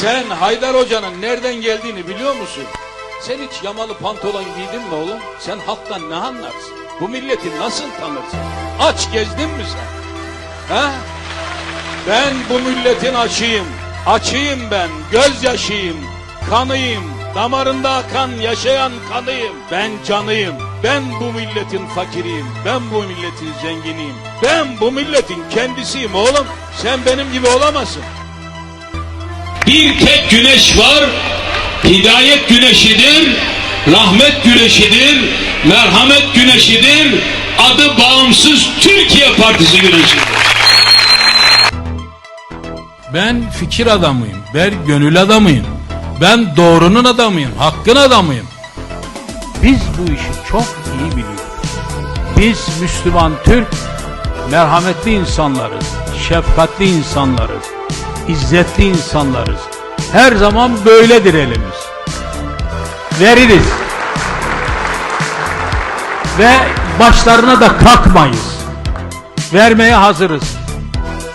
Sen Haydar Hoca'nın nereden geldiğini biliyor musun? Sen hiç yamalı pantolon giydin mi oğlum? Sen halktan ne anlarsın? Bu milleti nasıl tanırsın? Aç gezdin mi sen? Ha? Ben bu milletin açıyım. Açıyım ben. Gözyaşıyım. Kanıyım. Damarında akan yaşayan kanıyım. Ben canıyım. Ben bu milletin fakiriyim. Ben bu milletin zenginiyim. Ben bu milletin kendisiyim oğlum. Sen benim gibi olamazsın. Bir tek güneş var. Hidayet güneşidir. Rahmet güneşidir. Merhamet güneşidir. Adı bağımsız Türkiye Partisi güneşidir. Ben fikir adamıyım. Ben gönül adamıyım. Ben doğrunun adamıyım. Hakkın adamıyım. Biz bu işi çok iyi biliyoruz. Biz Müslüman Türk, merhametli insanlarız, şefkatli insanlarız, izzetli insanlarız. Her zaman böyledir elimiz. Veririz. Ve başlarına da kalkmayız. Vermeye hazırız.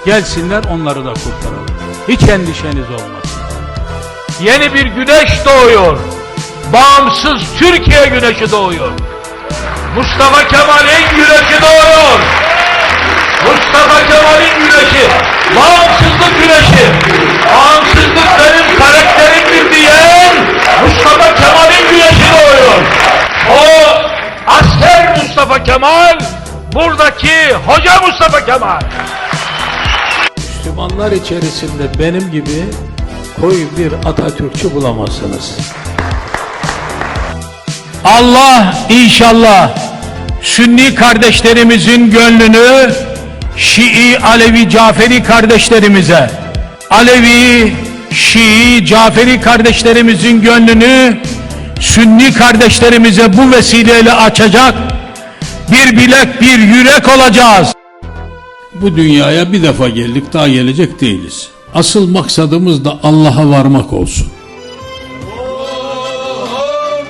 Gelsinler onları da kurtaralım. Hiç endişeniz olmasın. Yeni bir güneş doğuyor. Bağımsız Türkiye güneşi doğuyor. Mustafa Kemal'in güneşi doğuyor. Buradaki hoca Mustafa Kemal. Müslümanlar içerisinde benim gibi koyu bir Atatürkçü bulamazsınız. Allah inşallah Sünni kardeşlerimizin gönlünü Şii, Alevi, Caferi kardeşlerimize, Alevi, Şii, Caferi kardeşlerimizin gönlünü Sünni kardeşlerimize bu vesileyle açacak bir bilek bir yürek olacağız. Bu dünyaya bir defa geldik daha gelecek değiliz. Asıl maksadımız da Allah'a varmak olsun. Oh, oh,